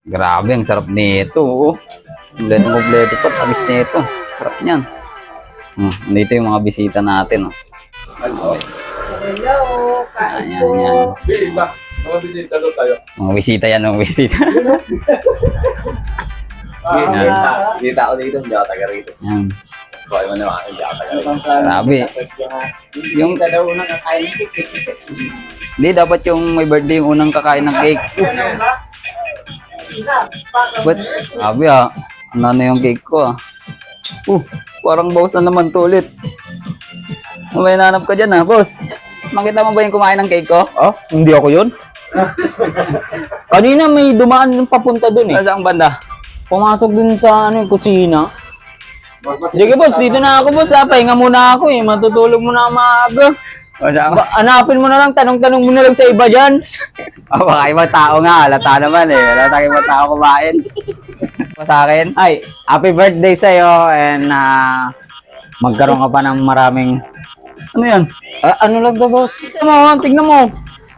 Grabe, ang sarap nito. Oh. Kompleto kompleto pa. Tamis nito. Sarap niyan. Hmm, dito yung mga bisita natin. Oh. Hello, kain Ayan, po. yan. Bisita. Mga bisita doon tayo. Mga bisita yan, mga bisita. Kita. Kita ako dito. Hindi ako taga rito. yan. Kaya mo naman. Hindi ako taga rito. Grabe. Yung, daw unang kakain ng cake. hindi, dapat yung may birthday yung unang kakain ng cake. But, sabi ah, ano na yung cake ko ah. Uh, parang bawas na naman to ulit. Ano May nanap ka dyan ah, boss. Makita mo ba yung kumain ng cake ko? Oh, hindi ako yun. Kanina may dumaan yung papunta dun eh. Nasa ang banda? Pumasok dun sa ano, yung kusina. Sige boss, dito na ako boss ha. Pahinga muna ako eh. Matutulog muna maaga. Ba, hanapin mo na lang, tanong-tanong mo na lang sa iba dyan. Oh, baka ibang tao nga. Halata naman eh. Halata ibang tao kumain. sa akin? Ay, happy birthday sa'yo and ah, magkaroon ka pa ng maraming... Ano yan? Ah, ano lang ba boss? Tignan mo, tignan mo.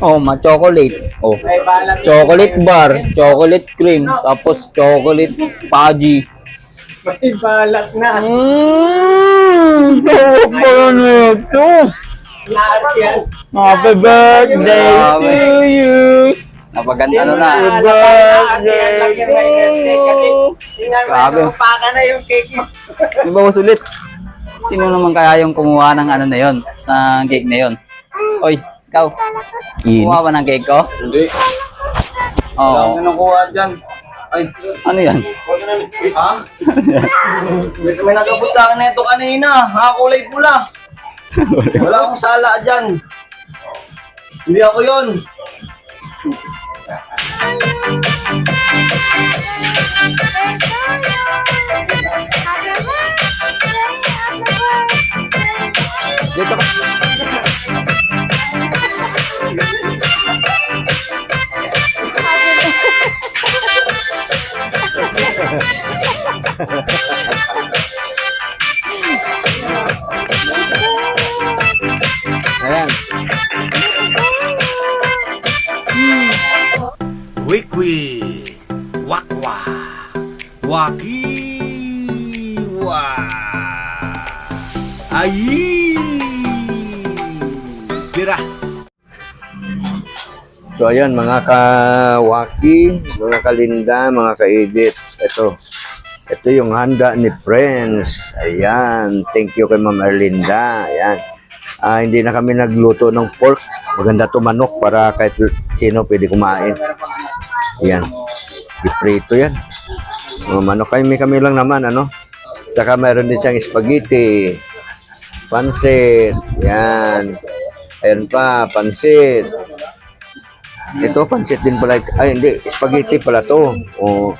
Oh, ma-chocolate. Oh. May balat. Chocolate bar, chocolate cream, tapos chocolate fudgy. May balat na. Mmm! Pa yan ito! Happy birthday to you! Napaganda ano na. Happy Lahat yan birthday birthday kasi tingnan mo, Grabe. napaka na yung cake mo. Di ba ulit? Sino naman kaya yung kumuha ng ano na yon, ng cake na yon? Oy, ikaw. Kumuha ba ng cake ko? Hindi. Oo. Wala akong nakuha dyan. Ay. Ano yan? Ha? may nagabot sa akin na ito kanina. Ha, kulay pula. Wala akong sala dyan. Hindi ako yon. Dito ka. So ayan mga kawaki, mga kalinda, mga ka-edit. Ito. Ito yung handa ni Friends. Ayan. Thank you kay Ma'am Erlinda. Ayan. Ah, hindi na kami nagluto ng pork. Maganda to manok para kahit sino pwede kumain. Ayan. Iprito yan. Mga manok kami kami lang naman ano. Saka mayroon din siyang spaghetti. Pansit. Yan. Ayan pa, pansit. Ito, pansit din pala. Ay, hindi. Spaghetti pala to. O,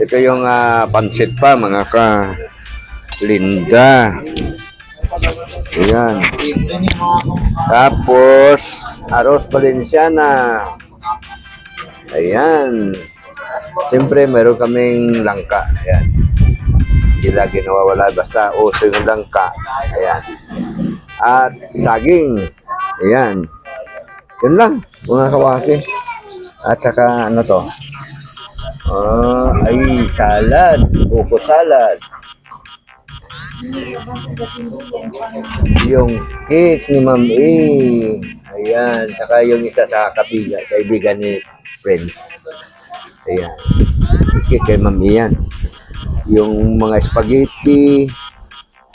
ito yung ah, pansit pa, mga ka. Linda. Ayan. Tapos, arroz valenciana. Ayan. Siyempre, meron kaming langka. Ayan. Hindi lagi nawawala. Basta uso yung langka. Ayan. At saging. Ayan. Yun lang, mga kawaki. At saka, ano to? Ah, ay, salad. Buko salad. Yung cake ni Ma'am A. Ayan. Saka yung isa sa kapiga, kaibigan ni Friends. Ayan. Cake kay Ma'am A yan. Yung mga spaghetti,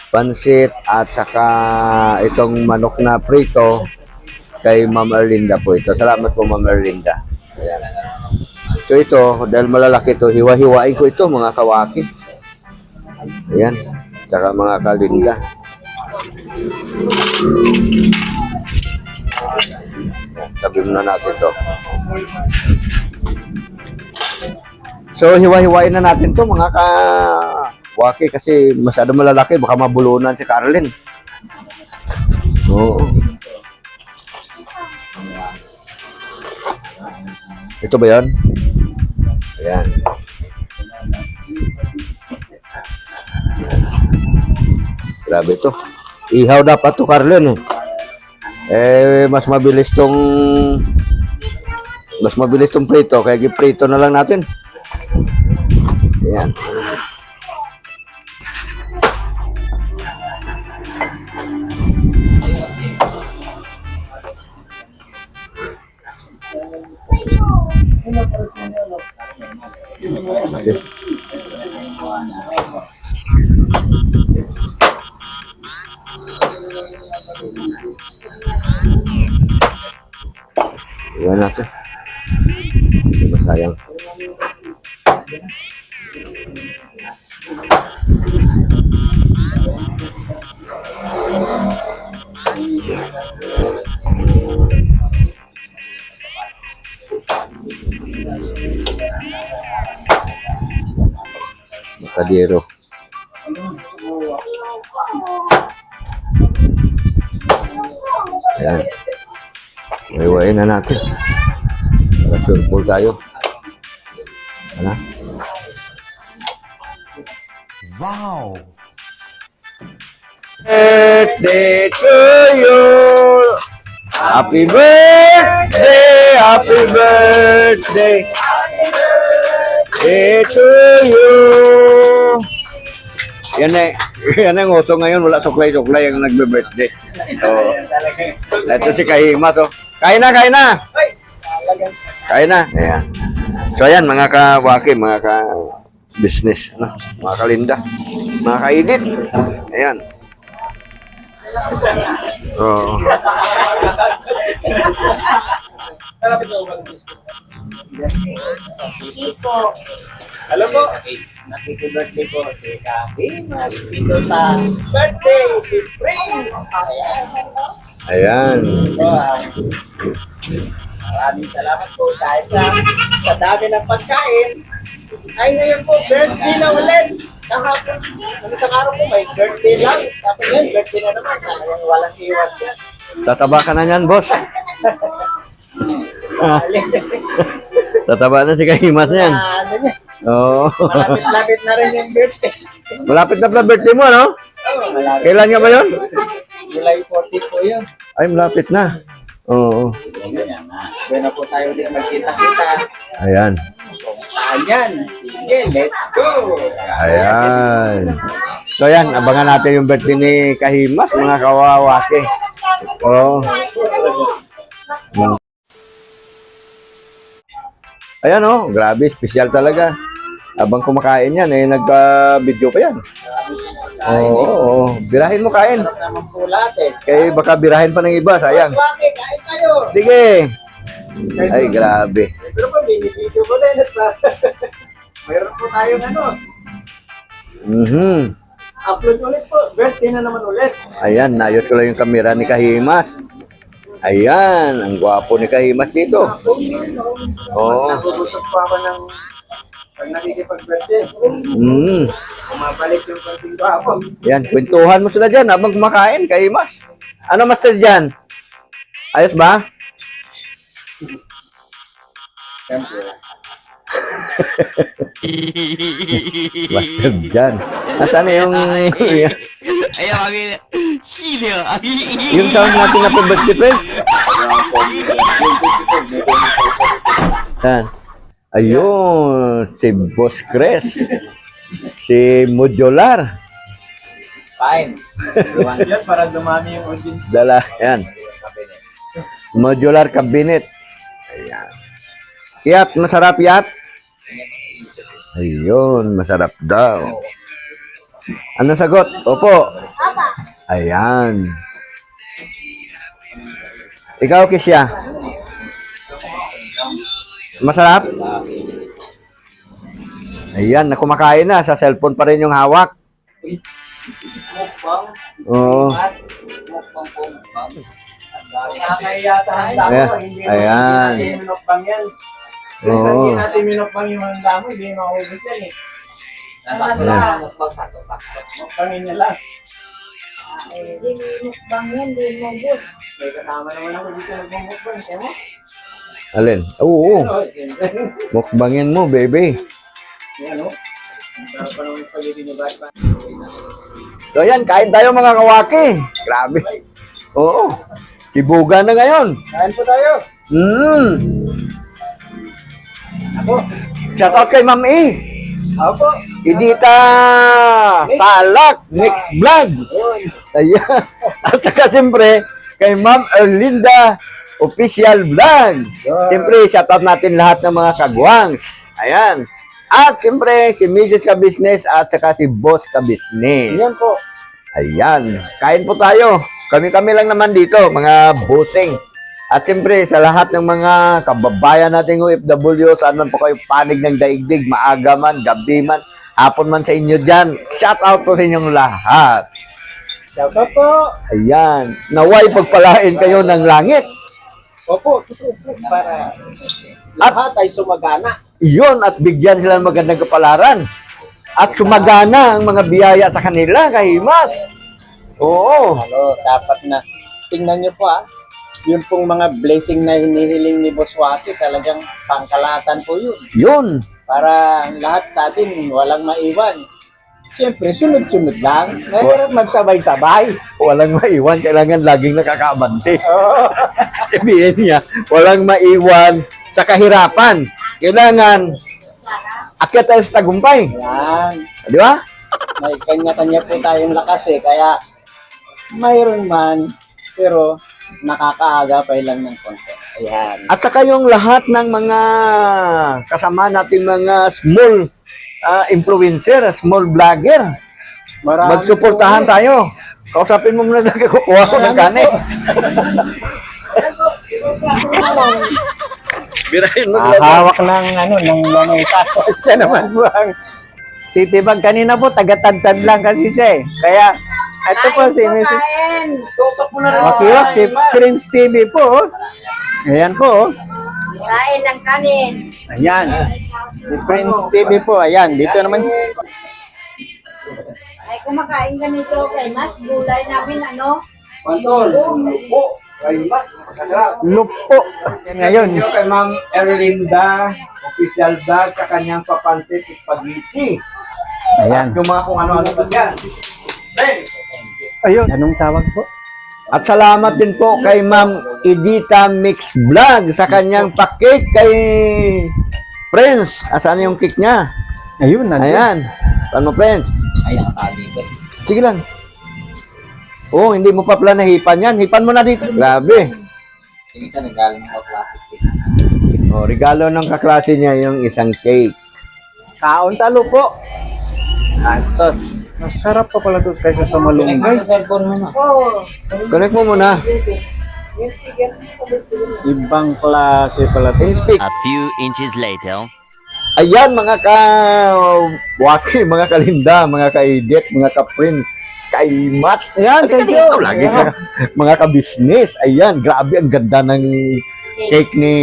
pansit, at saka itong manok na prito, kay Ma'am Erlinda po ito. Salamat po Ma'am Erlinda. Ayan. So ito, dahil malalaki ito, hiwa-hiwain ko ito mga kawaki. Ayan. Saka mga kalinda. Tabi muna natin to. So hiwa-hiwain na natin to mga kawaki kasi masyado malalaki. Baka mabulunan si Carlin. Oo. Ito ba yan? Ayan. Grabe to. Ihaw dapat to, Carlin eh. Eh, mas mabilis tong mas mabilis tong prito. Kaya giprito na lang natin. Ayan. Iwan natin. Makadero. Ayan. Iwain na natin. Para sure full tayo. Ano? Wow. Birthday to you. Happy birthday, happy birthday. Birthday to you. Yan na, yan ang uso ngayon. Wala suklay-suklay ang nagbe-birthday. So, ito si Kahimas. Oh. Kain na, kain na. Kain na. Ayan. So, ayan, mga kawaki, mga ka-business, ano, mga kalinda, mga ka-edit. Ayan. Oo. Alam mo, nakikibirthday ko si Kapinas dito sa birthday si Prince. Ayan. Ayan. Maraming salamat po dahil sa, sa dami ng pagkain. Ay ngayon po, birthday na ulit. Kahapon, ang isang araw po may birthday lang. Tapos yan, birthday na naman. Talagang walang iwas yan. Tataba ka na yan, boss. Tataba na si Kahimas na yan. Ah, ano yan, Oo. Malapit-lapit na rin yung birthday. Malapit na pala birthday mo, no? Oh, malapit. Kailan nga ba yun? July 14 po yun. Ay, malapit na. Oo. Doon na po tayo ulit magkita-kita. Ayan. Saan yan? Sige, let's go! Ayan. So, ayan. Abangan natin yung birthday ni Kahimas, mga kawawake. Oo. Mm. Ayan, oh. Grabe. Special talaga. Abang kumakain yan, eh, nagka-video pa yan. Oo, oo, oo. Birahin mo kain. Eh. Kaya baka birahin pa ng iba, sayang. Sige. Ay, grabe. Pero pa, binisito ko na. Mayroon po tayong ano, Mhm. upload ulit po. Birthday na naman ulit. Ayan, nayos ko lang yung kamera ni Kahimas. Ayan, ang gwapo ni Kahimas dito. Oo. Nabubusog po ako ng pag nakikipag-birthday. Mm. Bumabalik yung konting gwapo. Yan, kwentuhan mo sila dyan habang kumakain, Kahimas. Ano master dyan? Ayos ba? Master dyan. Nasaan na yung... Ayaw kami. Sino? yung sound natin na birthday friends? Yan. Ayun, si Boss Cres. Si Modular. Fine. Yan para dumami yung audience. Dala, yan. Modular cabinet. Ayan. Kiyat, masarap yat? Ayun, masarap daw. Ano sagot? Opo. Ayan. Ikaw, Kisya. Masarap? Ayan, na kumakain na. Sa cellphone pa rin yung hawak. Oo. Nakakaya sa handa. Hindi Ayan. Hindi natin minukbang yan. Hindi natin minukbang yung handa mo. Hindi maubos yan eh. Ayan. Mukbangin na lang. Hindi mo mukbang yan, hindi mo bus. May kasama naman ako dito nagmumukbang. Kaya mo? Alin? Oo. Siyempre. Mukbangin mo, baby. Yan o. So yan, kain tayo mga kawaki. Grabe. Oo. Sibugan na ngayon. Kain po tayo. Mm. Ako. Shout out kay Ma'am E. Opo. Idita Salak, next vlog. Ayan. At saka siyempre, kay Ma'am Erlinda Official Vlog. Siyempre, shoutout natin lahat ng mga kagwangs. Ayan. At siyempre, si Mrs. Ka-Business at saka si Boss Ka-Business. Yan po. Ayan. Kain po tayo. Kami-kami lang naman dito, mga busing. At siyempre, sa lahat ng mga kababayan nating OFW, saan man po kayo panig ng daigdig, maaga man, gabi man, hapon man sa inyo dyan, shout out po sa inyong lahat. Shout out po. Ayan. Naway pagpalain kayo ng langit. Opo. Para lahat ay sumagana. Iyon at bigyan sila ng magandang kapalaran. At sumagana ang mga biyaya sa kanila, kahimas. Oo. Ano, dapat na. Tingnan nyo po ah. Yung pong mga blessing na hinihiling ni Boss Waki, talagang pangkalatan po yun. Yun. Para lahat sa atin, walang maiwan. Siyempre, sunod-sunod lang. Mahirap magsabay-sabay. Walang maiwan, kailangan laging nakakabante. Oo. Sabihin niya, walang maiwan sa kahirapan. Kailangan akyat tayo sa tagumpay. Yan. Di ba? May kanya-kanya po tayong lakas eh. Kaya, mayroon man, pero nakakaagapay lang ng konti. Ayan. At saka yung lahat ng mga kasama nating mga small ah, influencer, small vlogger, Marami magsuportahan po eh. tayo. Kausapin mo muna na kukuha ko ng kanin. Birahin mo Ah, hawak ng ano ng lamesa. siya naman po ang titibag kanina po tagatagtad lang kasi siya eh. Kaya ito po si Mrs. Makiwak si Prince TV po. oh. Ayan po. Kain ng kanin. Ayan. Si Prince TV po. Ayan. Dito naman. Ay, kumakain ka nito kay Max. Gulay namin, ano? Lupo. Yan ngayon. Thank you kay Ma'am Erlinda, official vlog sa kanyang papante spaghetti. Ayan. Yung mga kung ano-ano pa dyan. Ayun. Anong tawag po? At salamat din po kay Ma'am Edita Mix Vlog sa kanyang pa-cake kay Prince. Asan yung cake niya? Ayun. nandun. Ayan. Saan mo, Prince? Ay, nakatali ba? Sige lang. Oh, hindi mo pa pala nahipan yan. Hipan mo na dito. Grabe. Yung isa nagaling mo classic cake. Oh, regalo ng kaklase niya yung isang cake. Kaon talo po. Asos. Masarap pa pala ito kaysa sa malunggay. Cellphone mo na. Oo. Connect mo muna. Ibang klase pala ito. Speak. A few inches later. Ayan mga ka waki, mga kalinda, mga ka-edit, mga ka-prince, kay-match. Ayan, thank you. Lagi ka, mga ka-business. Ayan, grabe ang ganda ng cake ni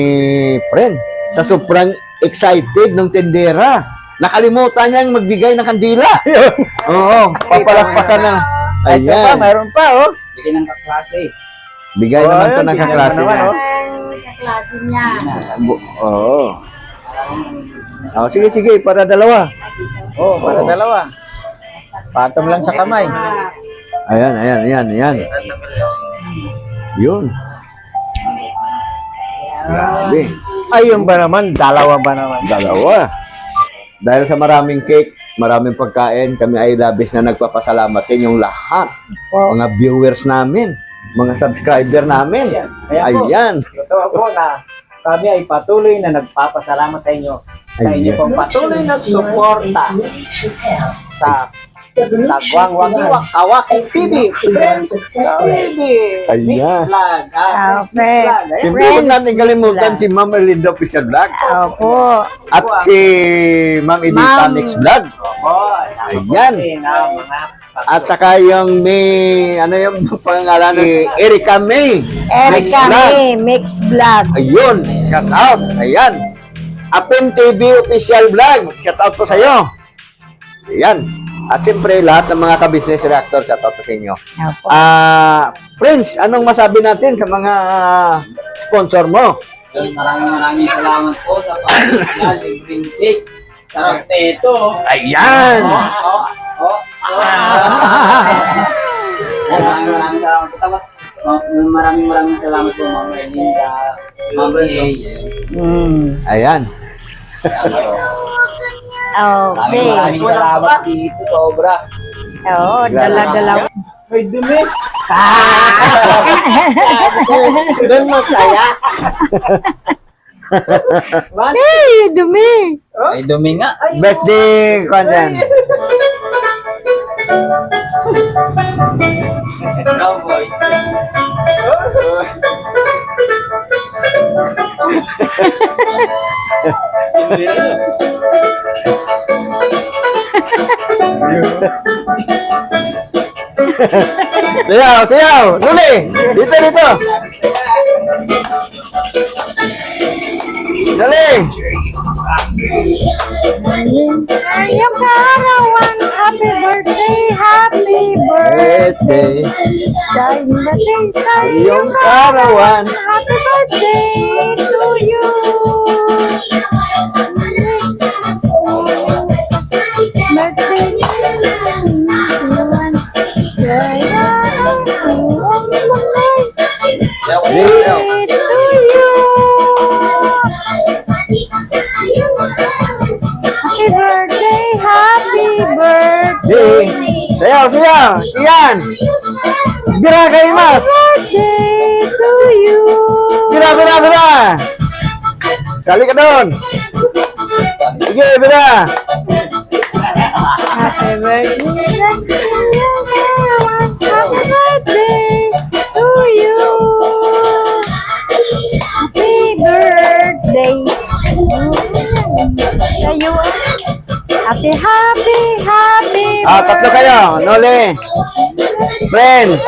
friend. Sa sobrang excited ng tendera. Nakalimutan niyang magbigay ng kandila. Oo, papalakpakan na. Ito pa, Ayan. mayroon pa oh. Bigyan ng kaklase. Bigay Oh, naman to ayan, ng bigyan kaklase niya. oh. Kaklase niya. Oo. Oh, sige, sige, para dalawa. Oh, para dalawa. Patom lang sa kamay. Ayan, ayan, ayan, ayan. Yun. Grabe. Ayun ba naman? Dalawa ba naman? Dalawa. Dahil sa maraming cake, maraming pagkain, kami ay labis na nagpapasalamat sa inyong lahat. Mga viewers namin, mga subscriber namin. Ayan po. Ayan. Totoo po na kami ay patuloy na nagpapasalamat sa inyo. Sa inyo Ayan. pong patuloy na suporta sa Tagwang Wagiwak Kawaki TV, Friends TV, Ayan. Vlog, ah, Friends Mix Okay. Vlog. Siyempre, natin kalimutan si Ma'am Erlinda Official Vlog Opo. at si Ma'am Edita. Next Vlog. Opo, Ayan. At saka yung may, ano yung pangalan ni Erika May. Erika Vlog. May, Mix Vlog. Ayun, shout out. Ayan. Apim TV official vlog. Shout out po sa iyo. Ayan. At siyempre, lahat ng mga ka-business reactor, shout out sa inyo. Opo. Ah, Prince, anong masabi natin sa mga sponsor mo? Maraming maraming salamat po sa pag-ibig libreng cake. Sarap ito. Ayan. Oh, oh. Maraming maraming salamat po. Tapos, ma- maraming maraming salamat po, Ma'am Erlinda, Ma'am A. Ayan. Maraming Okay. maraming salamat dito, sobra. Oo, dala-dala. May dumi. Doon masaya. What? Hey, dumi. Ay, dumi nga. Ay, Birthday ko yan. Cowboy. Sayaw, sayaw! Dali! Dito, dito! Dali! Yung karawan, happy birthday, birthday. Birthday! Dahil birthday sa iyong karawan. Happy birthday to you. Birthday Birthday to you. Happy birthday, happy birthday. Sayaw, sayaw! Iyan! Bira kay Mas! Birthday to you. Bira, bira, bira! Sali ka doon! Sige, bira! Happy birthday, happy birthday to you. Happy birthday. Kayo. Happy, happy, happy Ah, tatlo kayo. Nole. Friends.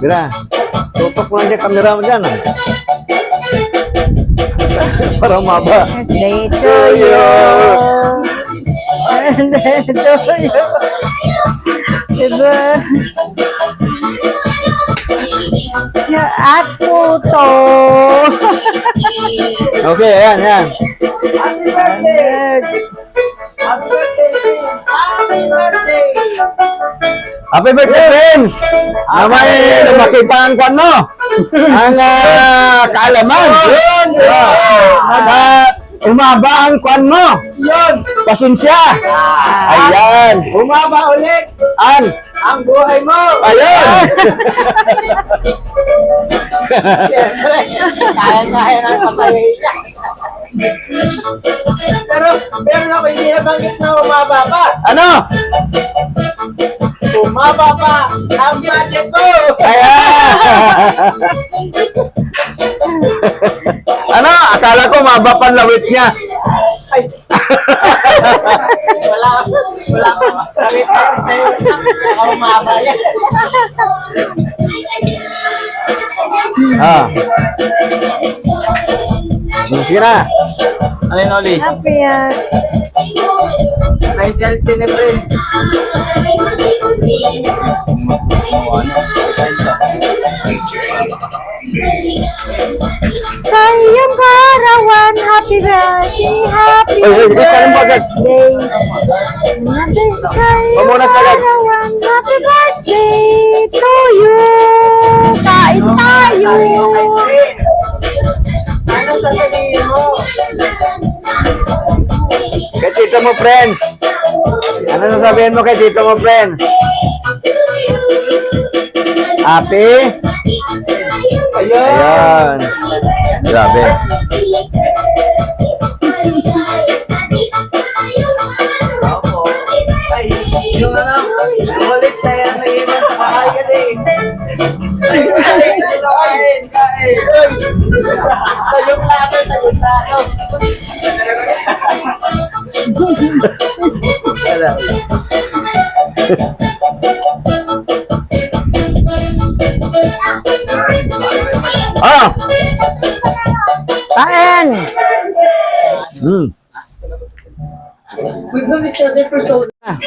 Bira. Tutok mo lang dyan kamera mo dyan. Ah. Para maba. Birthday to you. Birthday to you. Diba? Ya, At photo. Okay, ayan, ayan. Happy birthday. Happy birthday. Happy birthday. Happy birthday, friends! Na may lumaki pa ang kwan mo. Ang ah, kaalaman. Yun! Na umaba ang kwan mo. Yun. Pasensya. Ayan. Bumaba ulit An. Ang buhay mo. Ayun. Siyempre, kaya-kaya na pasawi ka. Pero, meron ako hindi nabanggit na umaba pa. Ano? Umaba pa ang budget ko. Ayan. ano? Akala ko maba panlawit niya. Ay. wala, wala akong masabi. Baka umaba yan. Ah. Sige na. ano yun, Oli? Happy yan. May selfie ni friend. Sa iyong karawan, happy birthday, happy Oy, oy, ikaw bagay. birthday. Natin Pamunas karawan, happy birthday to you. Kain tayo. Ano sasabihin mo? Kay tito mo, friends. Ano sasabihin mo kay tito mo, friends? Happy? Ayun. Grabe. soda for soda. Ah.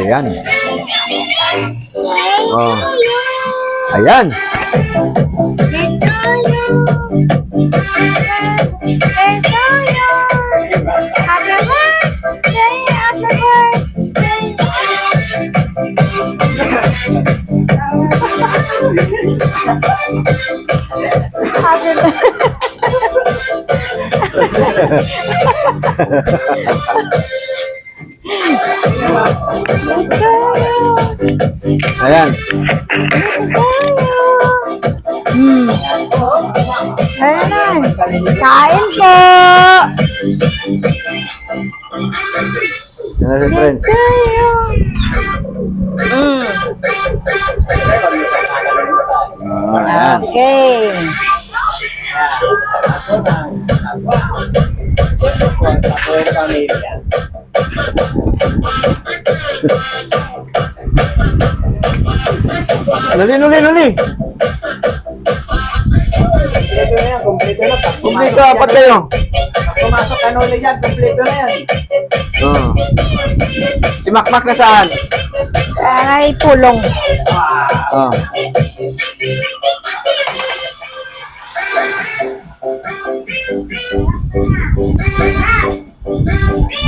Ayan. Oh. Ayan. Happy birthday. Ayan. Ayan na. Kain po. Na si friends. Mm. Ayan. Okay. Yung pamilya. Nuli, nuli, nuli. Kompleto na yan, kompleto na. Pag Kumplito, pumasok apat yan, kayo. Pag pumasok ka na ulit yan, kompleto na yan. Oh. Si Makmak na saan? Ay, pulong. Oh.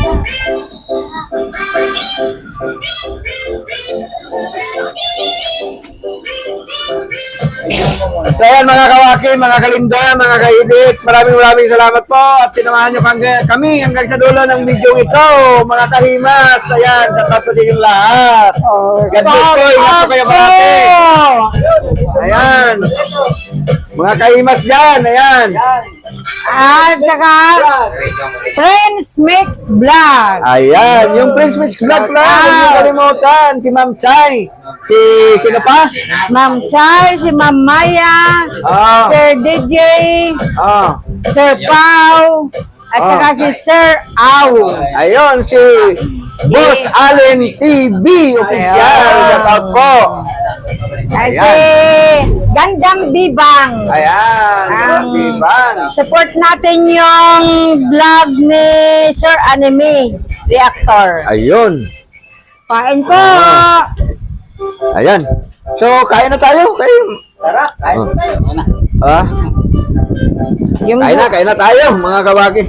So ayan mga kawaki, mga kalinda, mga kaibit, maraming maraming salamat po at sinamahan nyo kami hanggang sa dulo ng video ito, mga kahimas, ayan, sa din yung lahat. God bless po, ingat po kayo parati. Ayan, mga kahimas dyan, ayan. At saka, Friends Mix Vlog. Ayan, yung Prince Mitch Vlog lang, huwag niyo kalimutan, si Ma'am Chay, si, sino pa? Ma'am Char, si Ma'am Maya, Ah, Sir DJ, ah. Sir Pau, at Ah. saka si Sir Au. Ayun, si Boss Allen TV official. Shout out po. Si Gandang Bibang. Ayan, Ang- Bibang. Support natin yung vlog ni Sir Anime Reactor. Ayun. Kain po! Ayan. So, kain na tayo. Kain. Tara, kain po tayo. Ah, Yung kain na, kain na tayo, mga kabaki.